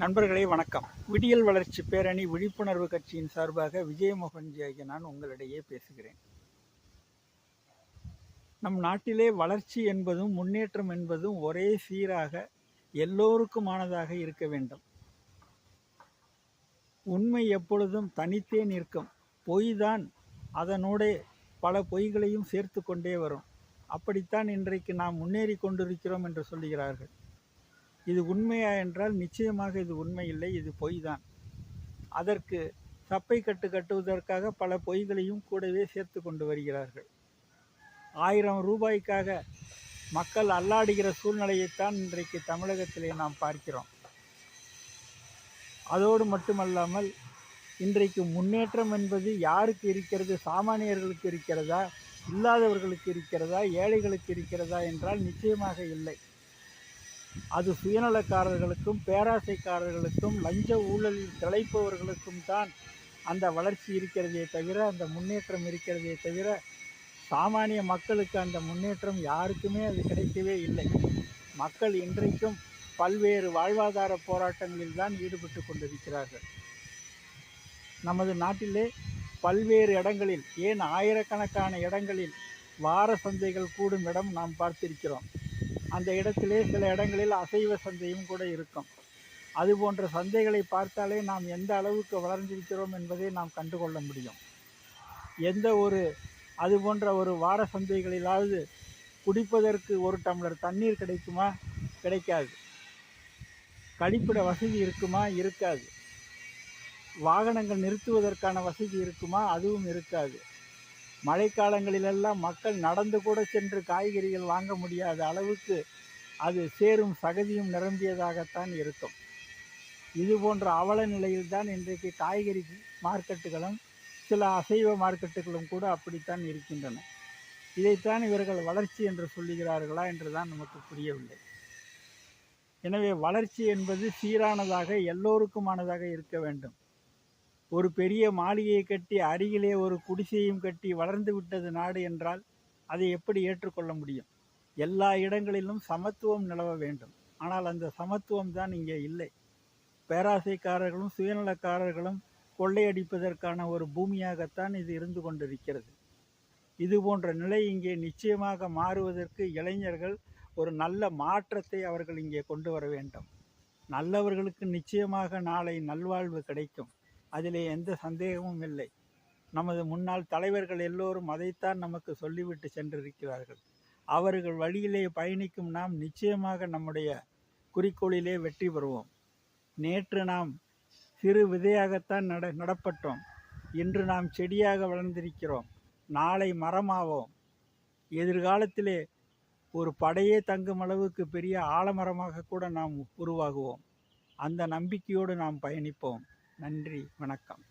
நண்பர்களே வணக்கம். விடியல் வளர்ச்சி பேரணி விழிப்புணர்வு கட்சியின் சார்பாக விஜயமோகன்ஜி ஆகிய நான் உங்களிடையே பேசுகிறேன். நம் நாட்டிலே வளர்ச்சி என்பதும் முன்னேற்றம் என்பதும் ஒரே சீராக எல்லோருக்குமானதாக இருக்க வேண்டும். உண்மை எப்பொழுதும் தனித்தே நிற்கும். பொய் தான் அதனோடே பல பொய்களையும் சேர்த்து கொண்டே வரும். அப்படித்தான் இன்றைக்கு நாம் முன்னேறி கொண்டிருக்கிறோம் என்று சொல்லுகிறார்கள். இது உண்மையா என்றால் நிச்சயமாக இது உண்மை இல்லை இது பொய் தான் அதற்கு சப்பை கட்டு கட்டுவதற்காக பல பொய்களையும் கூடவே சேர்த்து கொண்டு வருகிறார்கள். ஆயிரம் ரூபாய்க்காக மக்கள் அல்லாடுகிற சூழ்நிலையைத்தான் இன்றைக்கு தமிழகத்திலே நாம் பார்க்கிறோம். அதோடு மட்டுமல்லாமல் இன்றைக்கு முன்னேற்றம் என்பது யாருக்கு இருக்கிறது சாமானியர்களுக்கு இருக்கிறதா இல்லாதவர்களுக்கு இருக்கிறதா ஏழைகளுக்கு இருக்கிறதா என்றால் நிச்சயமாக இல்லை. அது சுயநலக்காரர்களுக்கும் பேராசைக்காரர்களுக்கும் லஞ்ச ஊழலில் திளைப்பவர்களுக்கும் தான் அந்த வளர்ச்சி இருக்கிறதே தவிர அந்த முன்னேற்றம் இருக்கிறதே தவிர சாமானிய மக்களுக்கு அந்த முன்னேற்றம் யாருக்குமே அது கிடைக்கவே இல்லை. மக்கள் இன்றைக்கும் பல்வேறு வாழ்வாதார போராட்டங்களில் தான் ஈடுபட்டு கொண்டிருக்கிறார்கள். நமது நாட்டிலே பல்வேறு இடங்களில் ஏன் ஆயிரக்கணக்கான இடங்களில் வார சந்தைகள் கூடும் இடம் நாம் பார்த்திருக்கிறோம். அந்த இடத்திலே சில இடங்களில் அசைவ சந்தையும் கூட இருக்கும். அது போன்ற சந்தைகளை பார்த்தாலே நாம் எந்த அளவுக்கு வளர்ந்திருக்கிறோம் என்பதை நாம் கண்டுகொள்ள முடியும். எந்த ஒரு அது போன்ற ஒரு வார சந்தைகளிலாவது குடிப்பதற்கு ஒரு டம்ளர் தண்ணீர் கிடைக்குமா? கிடைக்காது. கழிப்பிட வசதி இருக்குமா? இருக்காது. வாகனங்கள் நிறுத்துவதற்கான வசதி இருக்குமா? அதுவும் இருக்காது. மழைக்காலங்களிலெல்லாம் மக்கள் நடந்து கூட சென்று காய்கறிகள் வாங்க முடியாத அளவுக்கு அது சேரும் சகதியும் நிரம்பியதாகத்தான் இருக்கும். இது போன்ற அவல நிலையில்தான் இன்றைக்கு காய்கறி மார்க்கெட்டுகளும் சில அசைவ மார்க்கெட்டுகளும் கூட அப்படித்தான் இருக்கின்றன. இதைத்தான் இவர்கள் வளர்ச்சி என்று சொல்லுகிறார்களா என்றுதான் நமக்கு புரியவில்லை. எனவே வளர்ச்சி என்பது சீரானதாக எல்லோருக்குமானதாக இருக்க வேண்டும். ஒரு பெரிய மாளிகையை கட்டி அருகிலே ஒரு குடிசையும் கட்டி வளர்ந்து விட்டது நாடு என்றால் அதை எப்படி ஏற்றுக்கொள்ள முடியும்? எல்லா இடங்களிலும் சமத்துவம் நிலவ வேண்டும். ஆனால் அந்த சமத்துவம் தான் இங்கே இல்லை. பேராசைக்காரர்களும் சுயநலக்காரர்களும் கொள்ளையடிப்பதற்கான ஒரு பூமியாகத்தான் இது இருந்து கொண்டிருக்கிறது. இது போன்ற நிலை இங்கே நிச்சயமாக மாறுவதற்கு இளைஞர்கள் ஒரு நல்ல மாற்றத்தை அவர்கள் இங்கே கொண்டு வர வேண்டும். நல்லவர்களுக்கு நிச்சயமாக நாளை நல்வாழ்வு கிடைக்கும். அதிலே எந்த சந்தேகமும் இல்லை. நமது முன்னாள் தலைவர்கள் எல்லோரும் அதைத்தான் நமக்கு சொல்லிவிட்டு சென்றிருக்கிறார்கள். அவர்கள் வழியிலே பயணிக்கும் நாம் நிச்சயமாக நம்முடைய குறிக்கோளிலே வெற்றி பெறுவோம். நேற்று நாம் சிறு விதையாகத்தான் நட நடப்பட்டோம். இன்று நாம் செடியாக வளர்ந்திருக்கிறோம். நாளை மரமாவோம். எதிர்காலத்திலே ஒரு படையே தங்கும் அளவுக்கு பெரிய ஆலமரமாக கூட நாம் உருவாகுவோம். அந்த நம்பிக்கையோடு நாம் பயணிப்போம். நன்றி வணக்கம்.